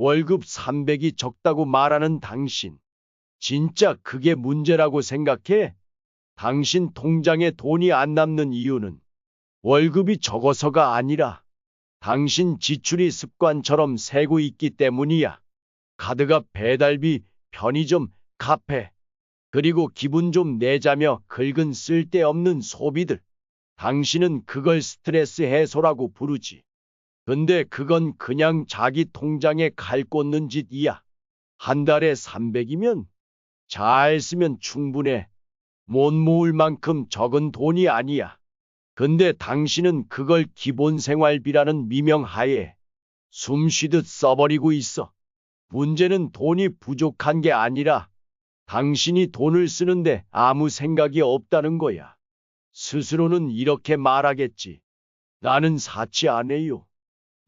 월급 300이 적다고 말하는 당신. 진짜 그게 문제라고 생각해? 당신 통장에 돈이 안 남는 이유는 월급이 적어서가 아니라 당신 지출이 습관처럼 새고 있기 때문이야. 카드값, 배달비, 편의점, 카페, 그리고 기분 좀 내자며 긁은 쓸데없는 소비들. 당신은 그걸 스트레스 해소라고 부르지. 근데 그건 그냥 자기 통장에 칼 꽂는 짓이야. 한 달에 300이면 잘 쓰면 충분해. 못 모을 만큼 적은 돈이 아니야. 근데 당신은 그걸 기본 생활비라는 미명하에 숨 쉬듯 써버리고 있어. 문제는 돈이 부족한 게 아니라 당신이 돈을 쓰는데 아무 생각이 없다는 거야. 스스로는 이렇게 말하겠지. 나는 사치 안 해요.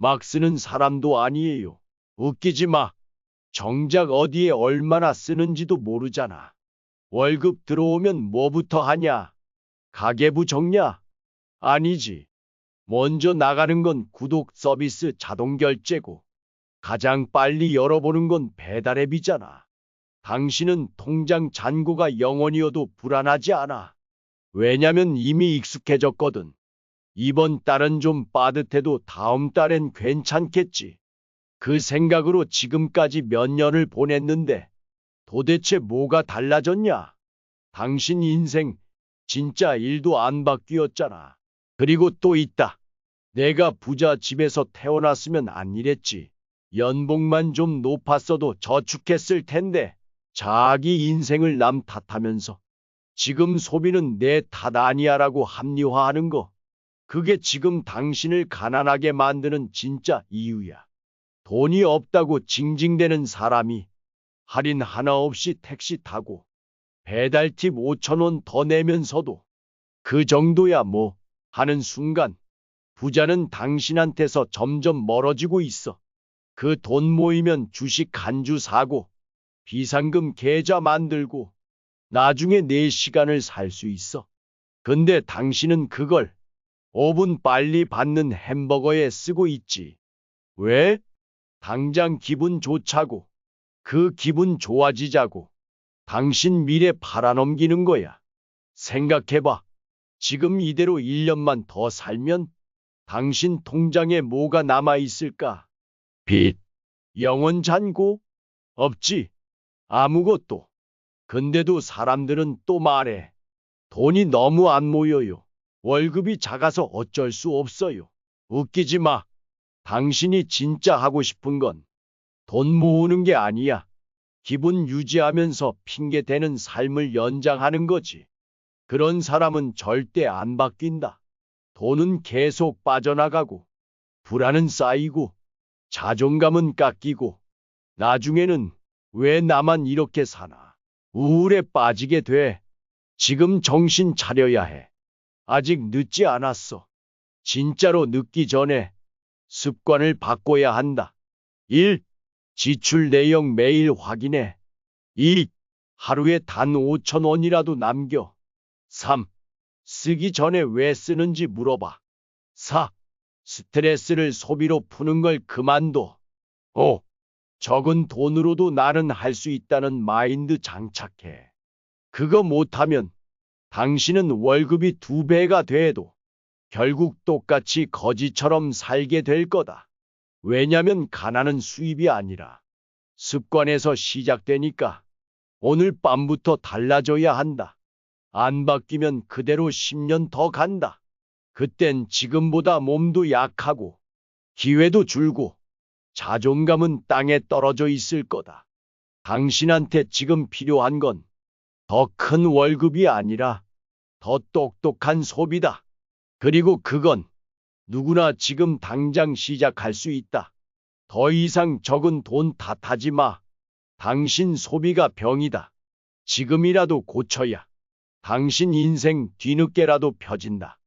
막 쓰는 사람도 아니에요. 웃기지 마. 정작 어디에 얼마나 쓰는지도 모르잖아. 월급 들어오면 뭐부터 하냐? 가계부 정냐? 아니지. 먼저 나가는 건 구독 서비스 자동 결제고, 가장 빨리 열어보는 건 배달앱이잖아. 당신은 통장 잔고가 영원이어도 불안하지 않아. 왜냐면 이미 익숙해졌거든. 이번 달은 좀 빠듯해도 다음 달엔 괜찮겠지. 그 생각으로 지금까지 몇 년을 보냈는데 도대체 뭐가 달라졌냐? 당신 인생 진짜 일도 안 바뀌었잖아. 그리고 또 있다. 내가 부자 집에서 태어났으면 안 이랬지. 연봉만 좀 높았어도 저축했을 텐데 자기 인생을 남 탓하면서 지금 소비는 내 탓 아니야라고 합리화하는 거. 그게 지금 당신을 가난하게 만드는 진짜 이유야. 돈이 없다고 징징대는 사람이 할인 하나 없이 택시 타고 배달팁 5천원 더 내면서도 그 정도야 뭐 하는 순간 부자는 당신한테서 점점 멀어지고 있어. 그 돈 모이면 주식 한 주 사고 비상금 계좌 만들고 나중에 내 시간을 살 수 있어. 근데 당신은 그걸 5분 빨리 받는 햄버거에 쓰고 있지. 왜? 당장 기분 좋자고. 그 기분 좋아지자고. 당신 미래 팔아넘기는 거야. 생각해봐. 지금 이대로 1년만 더 살면 당신 통장에 뭐가 남아 있을까? 빚. 영원 잔고? 없지. 아무것도. 근데도 사람들은 또 말해. 돈이 너무 안 모여요. 월급이 작아서 어쩔 수 없어요. 웃기지 마. 당신이 진짜 하고 싶은 건 돈 모으는 게 아니야. 기분 유지하면서 핑계 대는 삶을 연장하는 거지. 그런 사람은 절대 안 바뀐다. 돈은 계속 빠져나가고, 불안은 쌓이고, 자존감은 깎이고, 나중에는 왜 나만 이렇게 사나? 우울에 빠지게 돼. 지금 정신 차려야 해. 아직 늦지 않았어. 진짜로 늦기 전에 습관을 바꿔야 한다. 1. 지출 내역 매일 확인해. 2. 하루에 단 5천 원이라도 남겨. 3. 쓰기 전에 왜 쓰는지 물어봐. 4. 스트레스를 소비로 푸는 걸 그만둬. 5. 적은 돈으로도 나는 할 수 있다는 마인드 장착해. 그거 못하면 당신은 월급이 두 배가 돼도 결국 똑같이 거지처럼 살게 될 거다. 왜냐면 가난은 수입이 아니라 습관에서 시작되니까 오늘 밤부터 달라져야 한다. 안 바뀌면 그대로 10년 더 간다. 그땐 지금보다 몸도 약하고 기회도 줄고 자존감은 땅에 떨어져 있을 거다. 당신한테 지금 필요한 건 더 큰 월급이 아니라 더 똑똑한 소비다. 그리고 그건 누구나 지금 당장 시작할 수 있다. 더 이상 적은 돈 탓하지 마. 당신 소비가 병이다. 지금이라도 고쳐야 당신 인생 뒤늦게라도 펴진다.